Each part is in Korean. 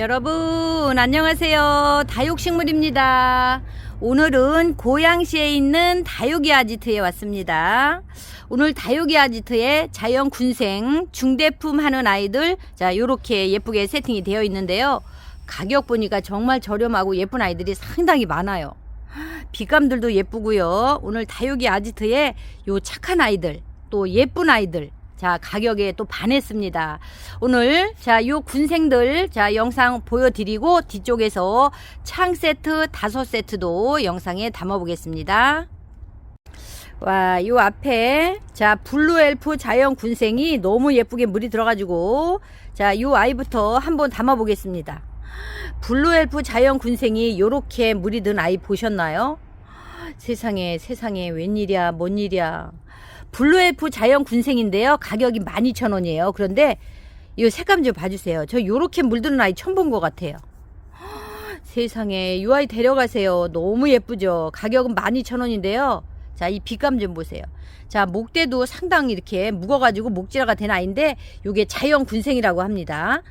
여러분 안녕하세요. 다육식물입니다. 오늘은 고양시에 있는 다육이 아지트에 왔습니다. 오늘 다육이 아지트에 자연 군생 중대품 하는 아이들 자 요렇게 예쁘게 세팅이 되어 있는데요. 가격 보니까 정말 저렴하고 예쁜 아이들이 상당히 많아요. 빛감들도 예쁘고요. 오늘 다육이 아지트에 요 착한 아이들 또 예쁜 아이들 자, 가격에 또 반했습니다. 오늘, 자, 요 군생들, 자, 영상 보여 드리고, 뒤쪽에서 창 세트 다섯 세트도 영상에 담아 보겠습니다. 와, 요 앞에, 자, 블루 엘프 자연 군생이 너무 예쁘게 물이 들어 가지고, 자, 요 아이부터 한번 담아 보겠습니다. 블루 엘프 자연 군생이 요렇게 물이 든 아이 보셨나요? 세상에, 세상에, 웬일이야, 뭔 일이야. 블루엘프 자연 군생인데요. 가격이 12,000원이에요. 그런데 이 색감 좀 봐주세요. 저 요렇게 물드는 아이 처음 본 것 같아요. 세상에 이 아이 데려가세요. 너무 예쁘죠. 가격은 12,000원인데요. 자, 이 빛감 좀 보세요. 자, 목대도 상당히 이렇게 묵어가지고 목질화가 된 아이인데 요게 자연 군생이라고 합니다.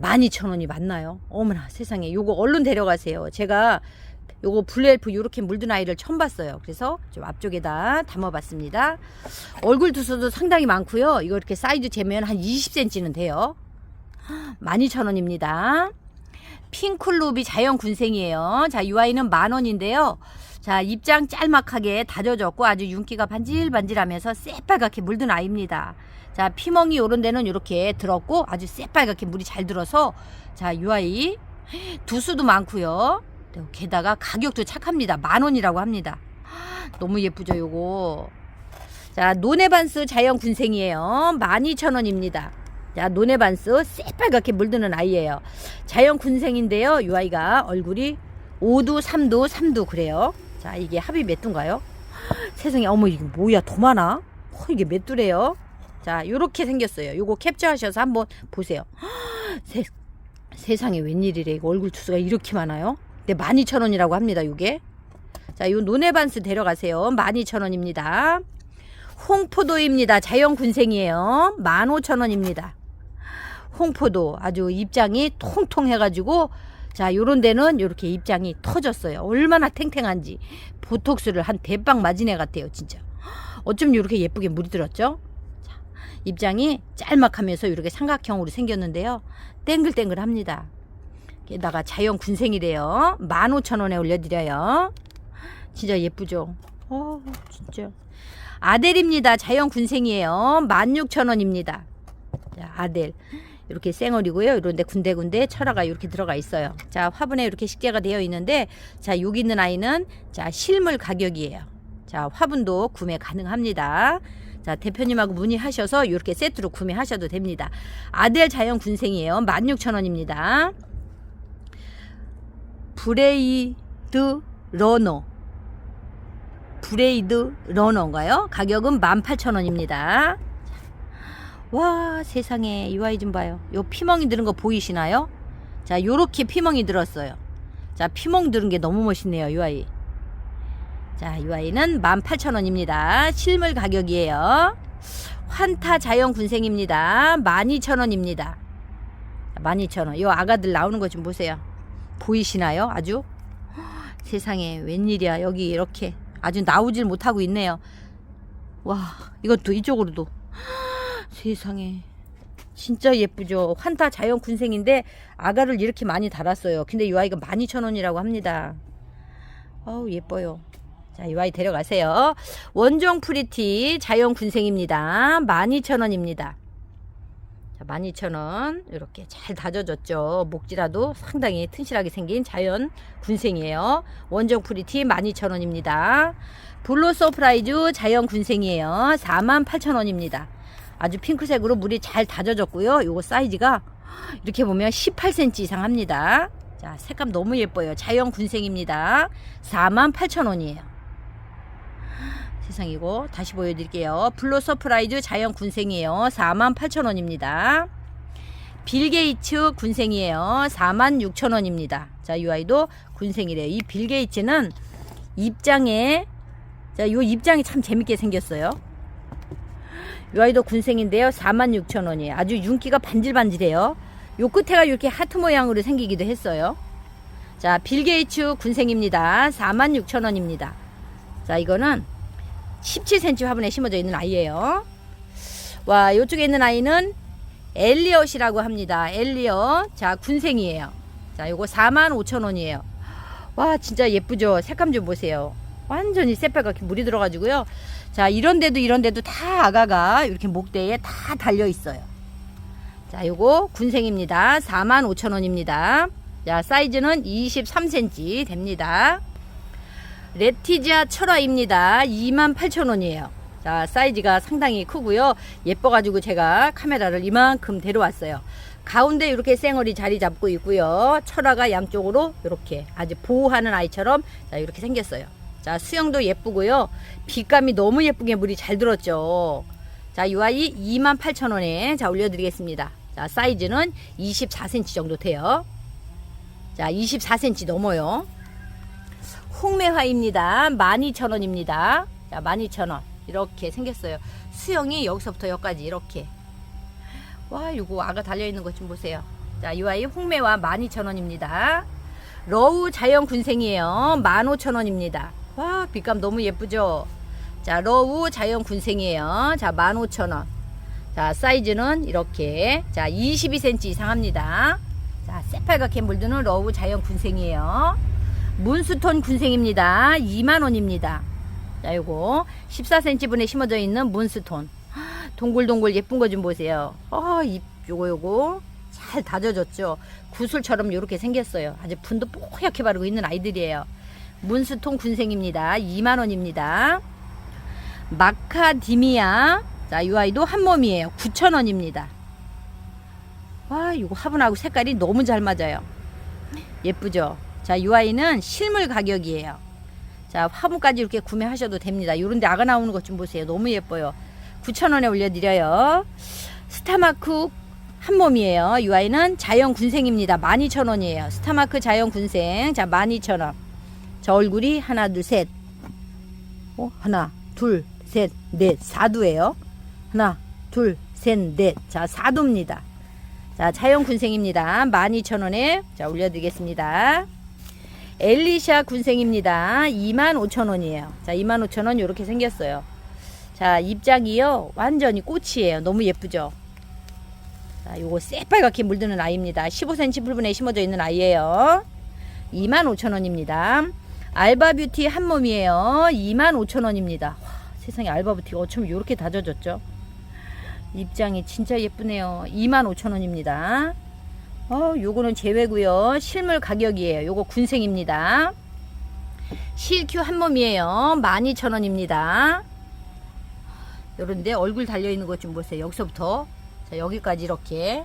12,000원이 맞나요? 어머나 세상에 요거 얼른 데려가세요. 제가 요거 블루엘프 요렇게 물든 아이를 처음 봤어요. 그래서 좀 앞쪽에다 담아봤습니다. 얼굴 두수도 상당히 많고요. 이거 이렇게 사이즈 재면 한 20cm는 돼요. 12,000원입니다. 핑클루비 자연 군생이에요. 자, 이 아이는 만 원인데요. 자, 입장 짤막하게 다져졌고 아주 윤기가 반질반질하면서 새빨갛게 물든 아이입니다. 자, 피멍이 요런 데는 이렇게 들었고 아주 새빨갛게 물이 잘 들어서 자, 이 아이 두수도 많고요. 또 게다가 가격도 착합니다. 만 원이라고 합니다. 너무 예쁘죠, 요거. 자, 노네반스 자연 군생이에요. 12,000원입니다. 자, 노네반스 새빨갛게 물드는 아이예요. 자연 군생인데요. 이 아이가 얼굴이 5두, 3두, 3두 그래요. 자, 이게 합이 몇 두인가요? 세상에, 어머, 이게 뭐야, 더 많아? 어, 이게 몇 두래요? 자, 요렇게 생겼어요. 요거 캡처하셔서 한번 보세요. 세, 세상에 웬일이래. 이거 얼굴 투수가 이렇게 많아요? 네, 12,000원이라고 합니다, 요게. 자, 요 노네반스 데려가세요. 12,000원입니다. 홍포도입니다. 자연 군생이에요. 15,000원입니다. 홍포도 아주 입장이 통통해 가지고 자 요런 데는 요렇게 입장이 터졌어요. 얼마나 탱탱한지 보톡스를 한 대빵 맞은 애 같아요, 진짜. 어쩜 요렇게 예쁘게 물이 들었죠? 자, 입장이 짤막하면서 이렇게 삼각형으로 생겼는데요. 땡글땡글합니다. 게다가 자연 군생이래요. 15,000원에 올려드려요. 진짜 예쁘죠? 어, 진짜. 아델입니다. 자연 군생이에요. 16,000원입니다. 자, 아델. 이렇게 쌩얼이고요. 이런데 군데군데 철화가 이렇게 들어가 있어요. 자, 화분에 이렇게 식재가 되어 있는데, 자, 여기 있는 아이는 자, 실물 가격이에요. 자, 화분도 구매 가능합니다. 자, 대표님하고 문의하셔서 이렇게 세트로 구매하셔도 됩니다. 아델 자연 군생이에요. 16,000원입니다. 브레이드 러너. 브레이드 러너인가요? 가격은 18,000원입니다. 와, 세상에 이 아이 좀 봐요. 요 피멍이 드는 거 보이시나요? 자, 요렇게 피멍이 들었어요. 자, 피멍 들은 게 너무 멋있네요, 이 아이. 자, 이 아이는 18,000원입니다. 실물 가격이에요. 환타 자연 군생입니다. 12,000원입니다. 12,000원. 요 아가들 나오는 거 좀 보세요. 보이시나요? 아주 세상에 웬일이야. 여기 이렇게 아주 나오질 못하고 있네요. 와, 이것도 이쪽으로도 세상에 진짜 예쁘죠. 환타 자연 군생인데 아가를 이렇게 많이 달았어요. 근데 이 아이가 12,000원이라고 합니다. 어우 예뻐요. 자, 이 아이 데려가세요. 원종 프리티 자연 군생입니다. 12,000원입니다. 자, 12,000원. 이렇게 잘 다져졌죠. 목지라도 상당히 튼실하게 생긴 자연 군생이에요. 원종 프리티 12,000원입니다. 블루 서프라이즈 자연 군생이에요. 48,000원입니다. 아주 핑크색으로 물이 잘 다져졌고요. 요거 사이즈가 이렇게 보면 18cm 이상 합니다. 자, 색감 너무 예뻐요. 자연 군생입니다. 48,000원이에요. 세상이고 다시 보여드릴게요. 블루 서프라이즈 자연 군생이에요. 48,000원입니다. 빌게이츠 군생이에요. 46,000원입니다. 자, 이 아이도 군생이래요. 이 빌게이츠는 입장에 자, 요 입장이 참 재밌게 생겼어요. 이 아이도 군생인데요. 46,000원이에요. 아주 윤기가 반질반질해요. 요 끝에가 이렇게 하트 모양으로 생기기도 했어요. 자, 빌게이츠 군생입니다. 46,000원입니다. 자, 이거는 17cm 화분에 심어져 있는 아이예요. 와, 요쪽에 있는 아이는 엘리엇이라고 합니다. 엘리엇. 자, 군생이에요. 자, 요거 45,000원이에요. 와, 진짜 예쁘죠? 색감 좀 보세요. 완전히 새빨갛게 물이 들어가지고요. 자, 이런 데도 이런 데도 다 아가가 이렇게 목대에 다 달려 있어요. 자, 요거 군생입니다. 45,000원입니다. 자, 사이즈는 23cm 됩니다. 레티지아 철화입니다. 28,000원이에요. 자, 사이즈가 상당히 크고요. 예뻐가지고 제가 카메라를 이만큼 데려왔어요. 가운데 이렇게 쌩얼이 자리 잡고 있고요. 철화가 양쪽으로 이렇게 아주 보호하는 아이처럼 자, 이렇게 생겼어요. 자, 수영도 예쁘고요. 빛감이 너무 예쁘게 물이 잘 들었죠. 자, 이 아이 28,000원에 자, 올려드리겠습니다. 자, 사이즈는 24cm 정도 돼요. 자, 24cm 넘어요. 홍매화입니다. 12,000원입니다. 자, 12,000원. 이렇게 생겼어요. 수영이 여기서부터 여기까지 이렇게. 와, 이거 아가 달려있는 것 좀 보세요. 자, 이 아이 홍매화 12,000원입니다. 러우 자연 군생이에요. 15,000원입니다. 와, 빛감 너무 예쁘죠? 자, 러우 자연 군생이에요. 자, 15,000원. 자, 사이즈는 이렇게. 자, 22cm 이상 합니다. 자, 새빨갛게 물드는 러우 자연 군생이에요. 문스톤 군생입니다. 2만원입니다. 자, 요거 14cm분에 심어져 있는 문스톤. 동글동글 예쁜 거 좀 보세요. 어, 잎 요거 요거 잘 다져졌죠. 구슬처럼 요렇게 생겼어요. 아주 분도 뽀얗게 바르고 있는 아이들이에요. 문스톤 군생입니다. 2만 원입니다. 마카디미아. 자, 이 아이도 한 몸이에요. 9,000원입니다. 와, 이거 화분하고 색깔이 너무 잘 맞아요. 예쁘죠? 자, 이 아이는 실물 가격이에요. 자, 화분까지 이렇게 구매하셔도 됩니다. 요런데 아가 나오는 것 좀 보세요. 너무 예뻐요. 9,000원에 올려드려요. 스타마크 한 몸이에요. 이 아이는 자연 군생입니다. 12,000원이에요. 스타마크 자연 군생. 자, 12,000원. 저 얼굴이 하나, 둘, 셋. 어, 하나, 둘, 셋, 넷. 사두예요. 하나, 둘, 셋, 넷. 자, 사두입니다. 자, 자연 군생입니다. 12,000원에 자, 올려드리겠습니다. 엘리샤 군생입니다. 25,000원이에요. 자, 25,000원 이렇게 생겼어요. 자, 입장이요. 완전히 꽃이에요. 너무 예쁘죠? 자, 요거 새빨갛게 물드는 아이입니다. 15cm 풀분에 심어져 있는 아이예요. 25,000원입니다. 알바뷰티 한 몸이에요. 25,000원입니다. 세상에 알바뷰티가 어쩜 이렇게 다져졌죠? 입장이 진짜 예쁘네요. 25,000원입니다. 어, 요거는 제외고요. 실물 가격이에요. 요거 군생입니다. 실큐 한 몸이에요. 12,000원입니다. 요런데 얼굴 달려있는 것 좀 보세요. 여기서부터 자, 여기까지 이렇게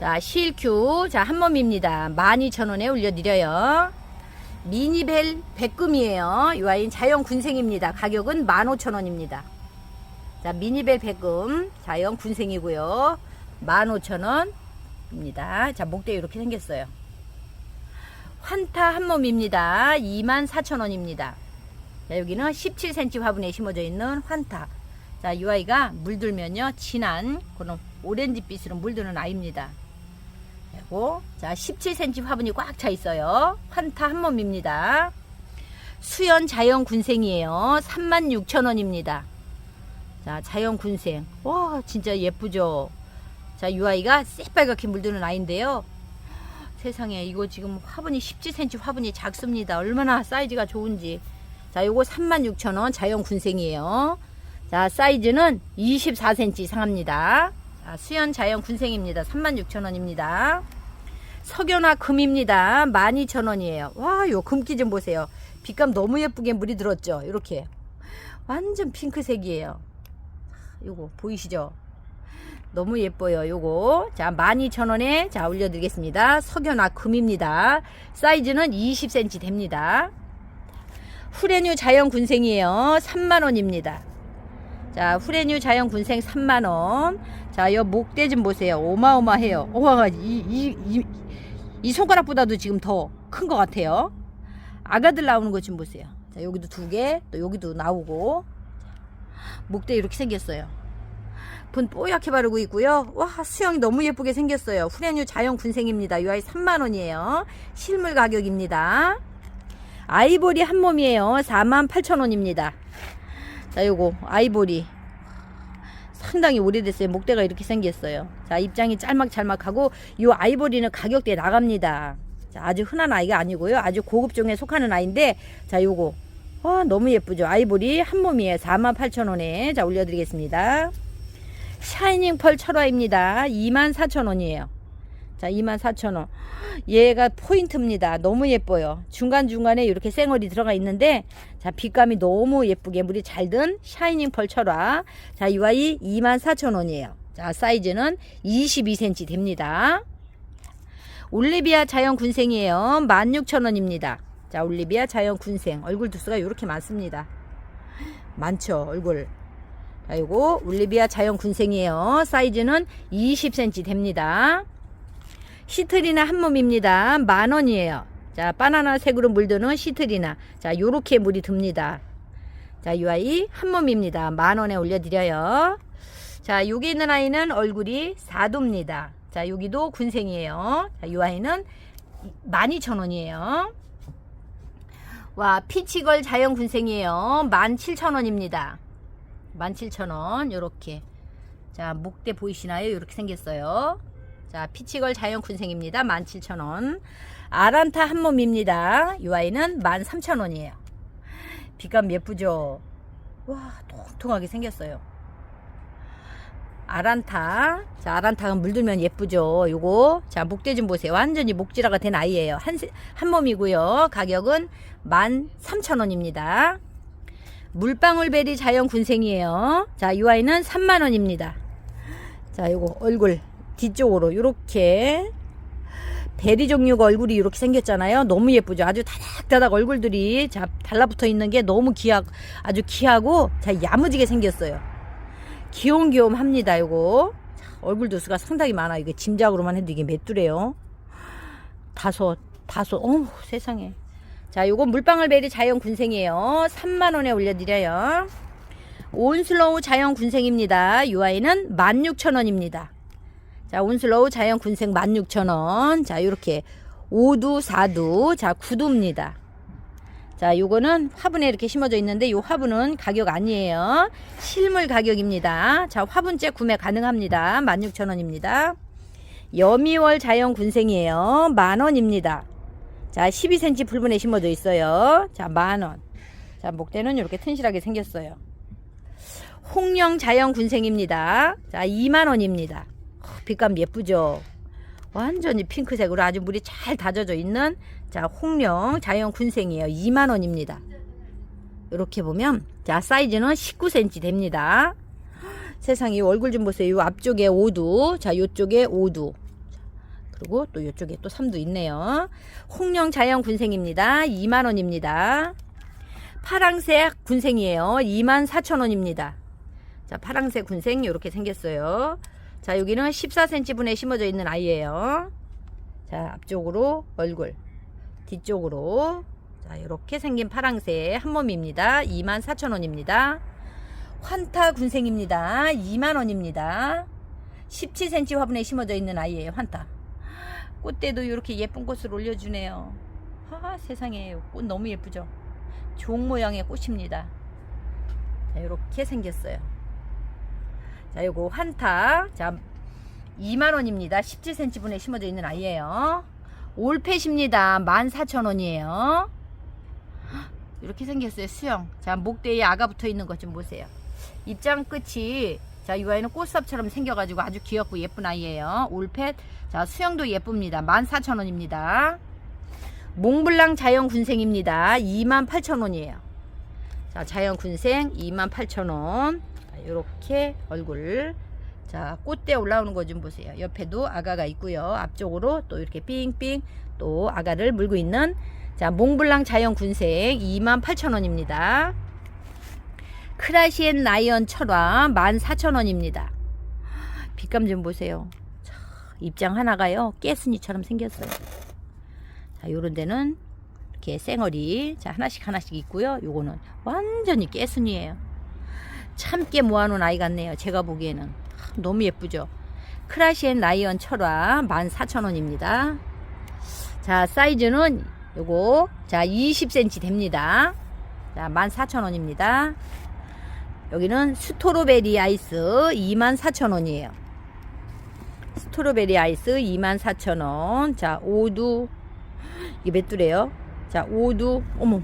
자, 실큐 자, 한 몸입니다. 12,000원에 올려드려요. 미니벨 백금이에요. 이 아이는 자연 군생입니다. 가격은 15,000원입니다. 자, 미니벨 백금 자연 군생이고요. 15,000원 입니다. 자, 목대 이렇게 생겼어요. 환타 한 몸입니다. 24,000원입니다. 자, 여기는 17cm 화분에 심어져 있는 환타. 자, 이 아이가 물들면요. 진한 그런 오렌지빛으로 물드는 아이입니다. 그리고 자, 17cm 화분이 꽉 차 있어요. 환타 한 몸입니다. 수연 자연 군생이에요. 36,000원입니다. 자, 자연 군생. 와, 진짜 예쁘죠? 자, 이 아이가 새빨갛게 물드는 아이인데요. 세상에, 이거 지금 화분이 17cm 화분이 작습니다. 얼마나 사이즈가 좋은지. 자, 요거 36,000원 자연 군생이에요. 자, 사이즈는 24cm 이상 합니다. 자, 수연 자연 군생입니다. 36,000원입니다. 석연화 금입니다. 12,000원이에요. 와, 요 금기 좀 보세요. 빛감 너무 예쁘게 물이 들었죠? 이렇게. 완전 핑크색이에요. 요거 보이시죠? 너무 예뻐요. 요거. 자, 12,000원에 자, 올려드리겠습니다. 석연화 금입니다. 사이즈는 20cm 됩니다. 후레뉴 자연 군생이에요. 3만원입니다. 자, 후레뉴 자연 군생 3만원. 자, 요 목대 좀 보세요. 어마어마해요. 와, 이, 이, 이, 이 손가락보다도 지금 더 큰 것 같아요. 아가들 나오는 것 좀 보세요. 자, 여기도 두 개, 또 여기도 나오고. 목대 이렇게 생겼어요. 분 뽀얗게 바르고 있고요. 와 수영이 너무 예쁘게 생겼어요. 후레뉴 자연 군생입니다. 이 아이 3만 원이에요. 실물 가격입니다. 아이보리 한 몸이에요. 4만 8천 원입니다. 자 요거 아이보리 상당히 오래됐어요. 목대가 이렇게 생겼어요. 자 입장이 짤막짤막하고 이 아이보리는 가격대 나갑니다. 자, 아주 흔한 아이가 아니고요. 아주 고급종에 속하는 아이인데 자 요거 와 너무 예쁘죠. 아이보리 한 몸이에요. 48,000원에 자 올려드리겠습니다. 샤이닝 펄 철화입니다. 24,000원이에요. 자 24,000원. 얘가 포인트입니다. 너무 예뻐요. 중간중간에 이렇게 쌩얼이 들어가 있는데 자 빛감이 너무 예쁘게 물이 잘 든 샤이닝 펄 철화. 자이 아이 24,000원이에요. 자 사이즈는 22cm 됩니다. 올리비아 자연 군생이에요. 16,000원입니다. 자, 올리비아 자연 군생. 얼굴 두수가 이렇게 많습니다. 많죠, 얼굴. 자, 요거 올리비아 자연 군생이에요. 사이즈는 20cm 됩니다. 시트리나 한 몸입니다. 만 원이에요. 자, 바나나 색으로 물드는 시트리나. 자, 요렇게 물이 듭니다. 자, 이 아이 한 몸입니다. 만 원에 올려드려요. 자, 여기 있는 아이는 얼굴이 4도입니다. 자, 여기도 군생이에요. 자, 이 아이는 12,000원이에요. 와, 피치걸 자연 군생이에요. 17,000원입니다. 17,000원. 요렇게. 자, 목대 보이시나요? 요렇게 생겼어요. 자, 피치걸 자연 군생입니다. 17,000원. 아란타 한 몸입니다. 이 아이는 13,000원이에요. 빛감 예쁘죠? 와, 통통하게 생겼어요. 아란타. 자, 아란타가 물들면 예쁘죠. 요거. 자, 목대 좀 보세요. 완전히 목질화가 된 아이예요. 한, 세- 한 몸이고요. 가격은 13,000원입니다. 물방울베리 자연 군생이에요. 자, 이 아이는 3만원입니다. 자, 요거 얼굴 뒤쪽으로 요렇게 베리 종류가 얼굴이 이렇게 생겼잖아요. 너무 예쁘죠. 아주 다닥다닥 얼굴들이 자 달라붙어 있는 게 너무 귀하 아주 귀하고 자 야무지게 생겼어요. 귀염귀염합니다. 요거 자, 얼굴 도수가 상당히 많아. 이게 짐작으로만 해도 이게 몇 두래요. 다섯 다섯. 어우 세상에. 자 요거 물방울베리 자연 군생이에요. 3만 원에 올려드려요. 온슬로우 자연 군생입니다. 이 아이는 16,000원입니다. 자, 온슬로우 자연 군생 16,000원. 자, 요렇게 5두, 4두. 자, 9두입니다. 자, 요거는 화분에 이렇게 심어져 있는데 요 화분은 가격 아니에요. 실물 가격입니다. 자, 화분째 구매 가능합니다. 16,000원입니다. 여미월 자연 군생이에요. 만원입니다. 자, 12cm 풀분에 심어져 있어요. 자, 만원. 자, 목대는 이렇게 튼실하게 생겼어요. 홍령 자연 군생입니다. 자, 2만원입니다. 빛감 예쁘죠? 완전히 핑크색으로 아주 물이 잘 다져져 있는 자 홍령 자연 군생이에요. 2만 원입니다. 이렇게 보면 자 사이즈는 19cm 됩니다. 세상에 이 얼굴 좀 보세요. 이 앞쪽에 5두, 자 요쪽에 5두. 그리고 또 요쪽에 또 3두 있네요. 홍령 자연 군생입니다. 2만 원입니다. 파랑색 군생이에요. 2만 4천 원입니다. 자 파랑색 군생 이렇게 생겼어요. 자, 여기는 14cm 분에 심어져 있는 아이예요. 자, 앞쪽으로 얼굴, 뒤쪽으로 자, 이렇게 생긴 파랑새 한 몸입니다. 24,000원입니다. 환타 군생입니다. 2만원입니다. 17cm 화분에 심어져 있는 아이예요. 환타. 꽃대도 이렇게 예쁜 꽃을 올려주네요. 아, 세상에 꽃 너무 예쁘죠? 종 모양의 꽃입니다. 자, 이렇게 생겼어요. 자, 요거 환타. 자, 2만원입니다. 17cm 분에 심어져 있는 아이예요. 올펫입니다. 14,000원이에요. 이렇게 생겼어요. 수영. 자, 목대에 아가 붙어 있는 것 좀 보세요. 입장 끝이 자, 이 아이는 꽃삽처럼 생겨가지고 아주 귀엽고 예쁜 아이예요. 올펫. 자, 수영도 예쁩니다. 14,000원입니다. 몽블랑 자연 군생입니다. 28,000원이에요. 자, 자연 군생 28,000원. 이렇게 얼굴 자 꽃대 올라오는 거 좀 보세요 옆에도 아가가 있고요 앞쪽으로 또 이렇게 삥삥 또 아가를 물고 있는 자 몽블랑 자연 군생 28,000원입니다 크라시엔 라이언 철화 14,000원입니다 빛감 좀 보세요 자, 입장 하나가요 깨순이처럼 생겼어요 자 요런 데는 이렇게 쌩얼이 자 하나씩 하나씩 있고요 요거는 완전히 깨순이에요 참깨 모아놓은 아이 같네요. 제가 보기에는 너무 예쁘죠? 크라시엔 라이언 철화 14,000원입니다. 자, 사이즈는 요거 자, 20cm 됩니다. 자, 14,000원입니다. 여기는 스토로베리 아이스 24,000원이에요. 스토로베리 아이스 24,000원. 자, 오두 이게 몇 두래요? 자, 오두 어머.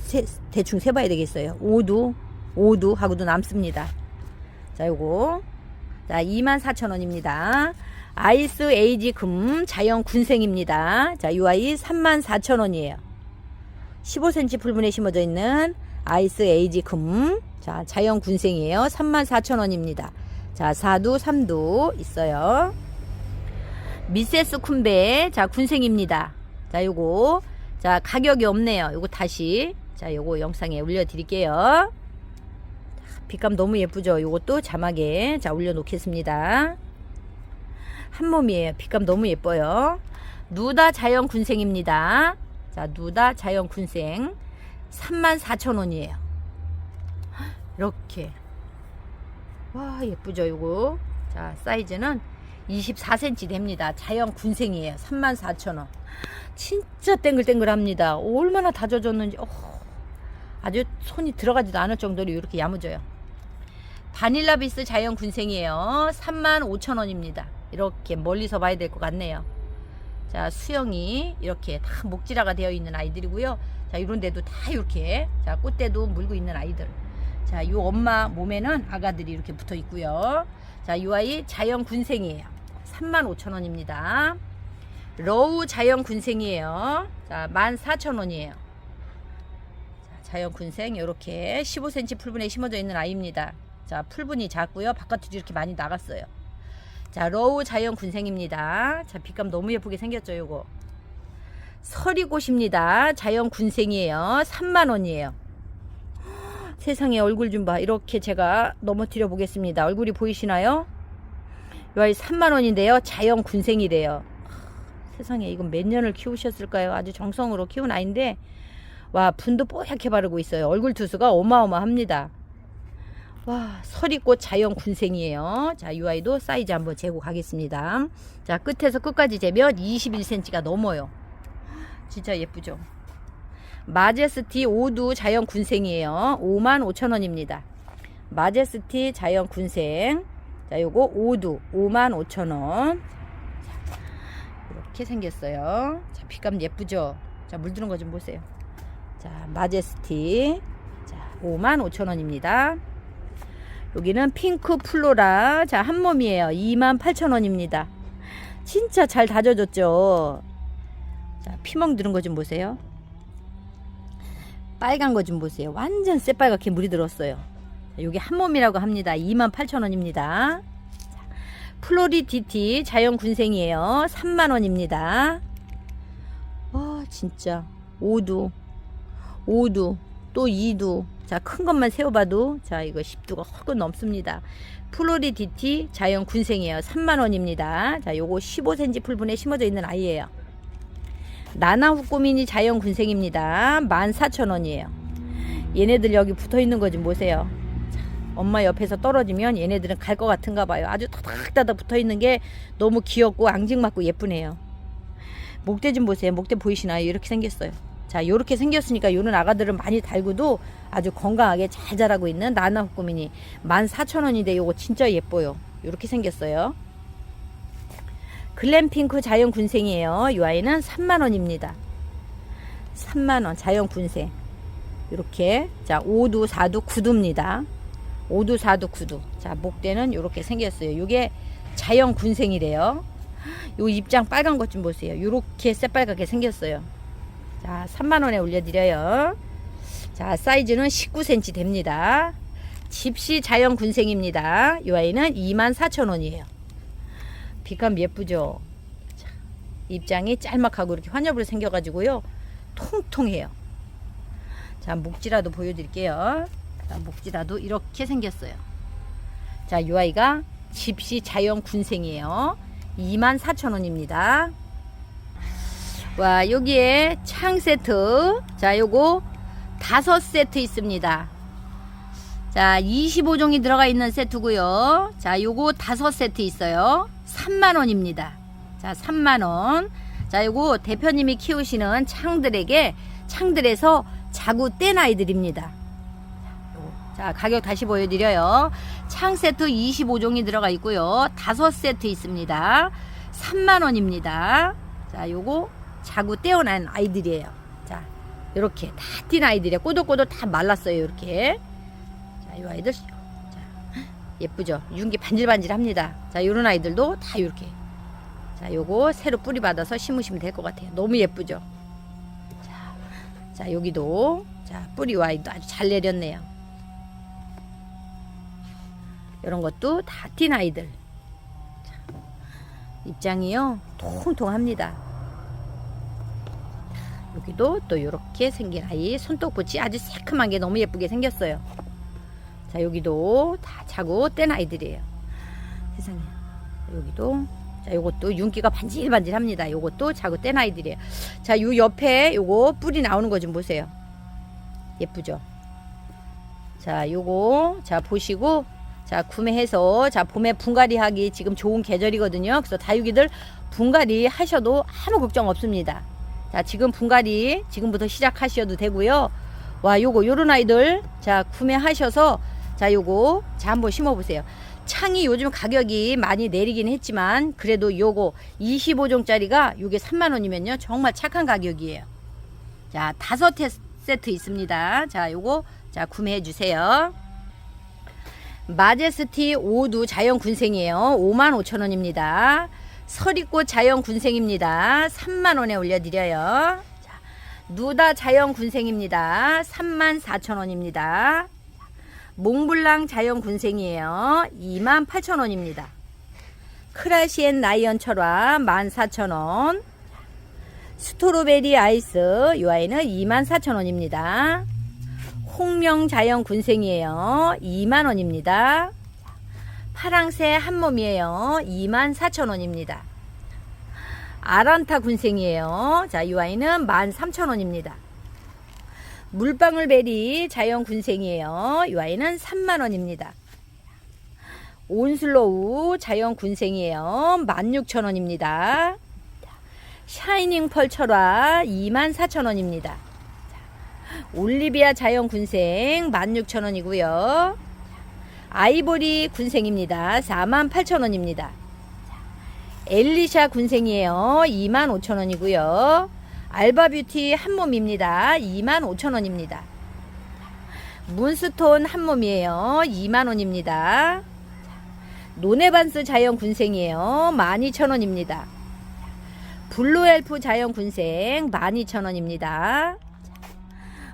세, 대충 세봐야 되겠어요. 오두 오두 하고도 남습니다. 자, 요거 자, 24,000원입니다. 아이스 에이지 금 자연 군생입니다. 자, 이 아이 34,000원이에요. 15cm 풀분에 심어져 있는 아이스 에이지 금. 자, 자연 군생이에요. 34,000원입니다. 자, 4두, 3두 있어요. 미세스 쿤베. 자, 군생입니다. 자, 요거. 자, 가격이 없네요. 요거 다시. 자, 요거 영상에 올려 드릴게요. 빛감 너무 예쁘죠? 요것도 자막에 자 올려 놓겠습니다. 한 몸이에요. 빛감 너무 예뻐요. 누다 자연 군생입니다. 자, 누다 자연 군생 34,000원이에요. 이렇게. 와, 예쁘죠, 요거. 자, 사이즈는 24cm 됩니다. 자연 군생이에요. 34,000원. 진짜 땡글땡글합니다. 얼마나 다져졌는지. 어, 아주 손이 들어가지도 않을 정도로 이렇게 야무져요. 바닐라 비스 자연 군생이에요. 35,000원입니다. 이렇게 멀리서 봐야 될 것 같네요. 자, 수영이 이렇게 다 목지라가 되어 있는 아이들이고요. 자, 이런 데도 다 이렇게 자, 꽃대도 물고 있는 아이들. 자, 요 엄마 몸에는 아가들이 이렇게 붙어 있고요. 자, 요 아이 자연 군생이에요. 35,000원입니다. 러우 자연 군생이에요. 자, 14,000원이에요. 자연 군생 이렇게 15cm 풀분에 심어져 있는 아이입니다. 자, 풀분이 작고요. 바깥으로 이렇게 많이 나갔어요. 자, 러우 자연 군생입니다. 자, 빛감 너무 예쁘게 생겼죠, 요거. 서리꽃입니다. 자연 군생이에요. 3만 원이에요. 세상에 얼굴 좀 봐. 이렇게 제가 넘어뜨려 보겠습니다. 얼굴이 보이시나요? 요 아이 3만 원인데요. 자연 군생이래요. 세상에 이건 몇 년을 키우셨을까요? 아주 정성으로 키운 아이인데 와 분도 뽀얗게 바르고 있어요. 얼굴 투수가 어마어마합니다. 와 서리꽃 자연 군생이에요. 자, 이 아이도 사이즈 한번 재고 가겠습니다. 자, 끝에서 끝까지 재면 21cm가 넘어요. 진짜 예쁘죠? 마제스티 오두 자연 군생이에요. 55,000원입니다. 마제스티 자연 군생. 자, 요거 오두 55,000원. 이렇게 생겼어요. 자, 빛감 예쁘죠? 자, 물드는 거 좀 보세요. 자, 마제스티. 자, 55,000원입니다. 여기는 핑크 플로라. 자, 한 몸이에요. 28,000원입니다. 진짜 잘 다져졌죠? 자, 피멍 드는 거 좀 보세요. 빨간 거 좀 보세요. 완전 새빨갛게 물이 들었어요. 자, 여기 한 몸이라고 합니다. 28,000원입니다. 플로리디티 자연 군생이에요. 3만원입니다. 와, 진짜. 오두. 오두. 또 2두. 자, 큰 것만 세워봐도, 자, 이거 10두가 훨씬 넘습니다. 플로리디티 자연 군생이에요. 3만원입니다. 자, 요거 15cm 풀분에 심어져 있는 아이예요. 나나후꼬미니 자연 군생입니다. 14,000원이에요. 얘네들 여기 붙어 있는 거 좀 보세요. 자, 엄마 옆에서 떨어지면 얘네들은 갈 것 같은가 봐요. 아주 타닥타닥 붙어 있는 게 너무 귀엽고 앙증맞고 예쁘네요. 목대 좀 보세요. 목대 보이시나요? 이렇게 생겼어요. 자, 요렇게 생겼으니까 요런 아가들은 많이 달고도 아주 건강하게 잘 자라고 있는 나나후꼬미니 14,000원인데 요거 진짜 예뻐요. 요렇게 생겼어요. 글램핑크 자연 군생이에요. 이 아이는 3만원입니다. 3만원 자연 군생. 이렇게 자 5두 4두 9두입니다. 5두 4두 9두. 자 목대는 이렇게 생겼어요. 이게 자연 군생이래요. 요 입장 빨간 것 좀 보세요. 이렇게 새빨갛게 생겼어요. 자 3만원에 올려드려요. 자 사이즈는 19cm 됩니다. 집시 자연 군생입니다. 이 아이는 24,000원이에요. 빛감 예쁘죠? 자, 입장이 짤막하고 이렇게 환엽으로 생겨가지고요. 통통해요. 자, 목지라도 보여드릴게요. 자, 목지라도 이렇게 생겼어요. 자, 이 아이가 집시 자연 군생이에요. 24,000원입니다. 와, 여기에 창 세트. 자, 요거 다섯 세트 있습니다. 자, 25종이 들어가 있는 세트고요. 자, 요거 다섯 세트 있어요. 3만 원입니다. 자, 3만 원. 자, 요거 대표님이 키우시는 창들에게 창들에서 자구 뗀 아이들입니다. 자, 가격 다시 보여드려요. 창 세트 25종이 들어가 있고요. 다섯 세트 있습니다. 3만 원입니다. 자, 요거 자구 떼어난 아이들이에요. 자, 요렇게 다 뛴 아이들이에요. 꼬독꼬독 다 말랐어요. 이렇게. 자, 이 아이들 자, 예쁘죠? 윤기 반질반질합니다. 자, 요런 아이들도 다 이렇게. 자, 요거 새로 뿌리 받아서 심으시면 될 것 같아요. 너무 예쁘죠? 자, 자, 여기도 자, 뿌리 와이도 아주 잘 내렸네요. 이런 것도 다 틴 아이들. 자, 입장이요. 통통합니다. 여기도 또 이렇게 생긴 아이 손톱붙이 아주 새큼한 게 너무 예쁘게 생겼어요. 자 여기도 다 자고 뗀 아이들이에요. 세상에 여기도 자 요것도 윤기가 반질반질합니다. 요것도 자고 뗀 아이들이에요. 자요 옆에 요거 뿌리 나오는 거 좀 보세요. 예쁘죠? 자 요거 자 보시고 자 구매해서 자 봄에 분갈이 하기 지금 좋은 계절이거든요. 그래서 다육이들 분갈이 하셔도 아무 걱정 없습니다. 자, 지금 분갈이 지금부터 시작하셔도 되고요. 와, 요거 요런 아이들 자, 구매하셔서 자, 요거 자 한번 심어 보세요. 창이 요즘 가격이 많이 내리긴 했지만 그래도 요거 25종짜리가 요게 3만 원이면요. 정말 착한 가격이에요. 자, 다섯 테- 세트 있습니다. 자, 요거 자, 구매해 주세요. 마제스티 오두 자연 군생이에요. 5만 5천 원입니다. 서리꽃 자연 군생입니다. 3만 원에 올려드려요. 자, 누다 자연 군생입니다. 3만 4천 원입니다. 몽블랑 자연 군생이에요. 2만 8천 원입니다. 크라시엔 라이언 철화 14,000원. 스트로베리 아이스 이 아이는 24,000원입니다. 홍명 자연 군생이에요. 2만 원입니다. 파랑새 한 몸이에요. 24,000원입니다. 아란타 군생이에요. 자, 이 아이는 13,000원입니다. 물방울베리 자연 군생이에요. 이 아이는 3만 원입니다. 온슬로우 자연 군생이에요. 16,000원입니다. 샤이닝 펄 철화 24,000원입니다. 올리비아 자연 군생 16,000원이고요. 아이보리 군생입니다. 48,000원입니다. 엘리샤 군생이에요. 25,000원이고요. 알바뷰티 한 몸입니다. 25,000원입니다. 문스톤 한 몸이에요. 2만원입니다. 노네반스 자연 군생이에요. 12,000원입니다. 블루엘프 자연 군생 12,000원입니다.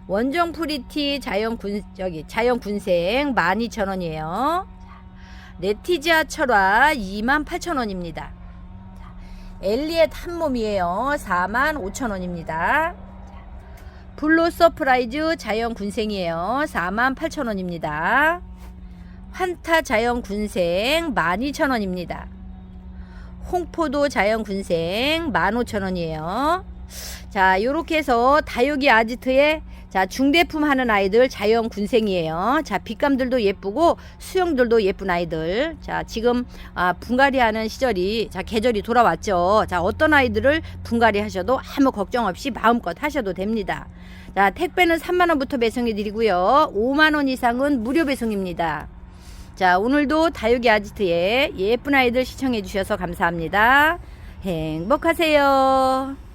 원정 프리티 자연 군 저기 자연 군생 12,000원이에요. 레티지아 철화 28,000원입니다. 엘리엣 한 몸이에요. 45,000원입니다. 블루 서프라이즈 자연 군생이에요. 48,000원입니다. 환타 자연 군생 12,000원입니다. 홍포도 자연 군생 15,000원이에요. 자, 요렇게 해서 다육이 아지트에 자, 중대품 하는 아이들 자연 군생이에요. 자, 빛감들도 예쁘고 수영들도 예쁜 아이들. 자, 지금 아, 분갈이 하는 시절이 자, 계절이 돌아왔죠. 자, 어떤 아이들을 분갈이 하셔도 아무 걱정 없이 마음껏 하셔도 됩니다. 자, 택배는 3만 원부터 배송해 드리고요. 5만 원 이상은 무료 배송입니다. 자, 오늘도 다육이 아지트에 예쁜 아이들 시청해 주셔서 감사합니다. 행복하세요.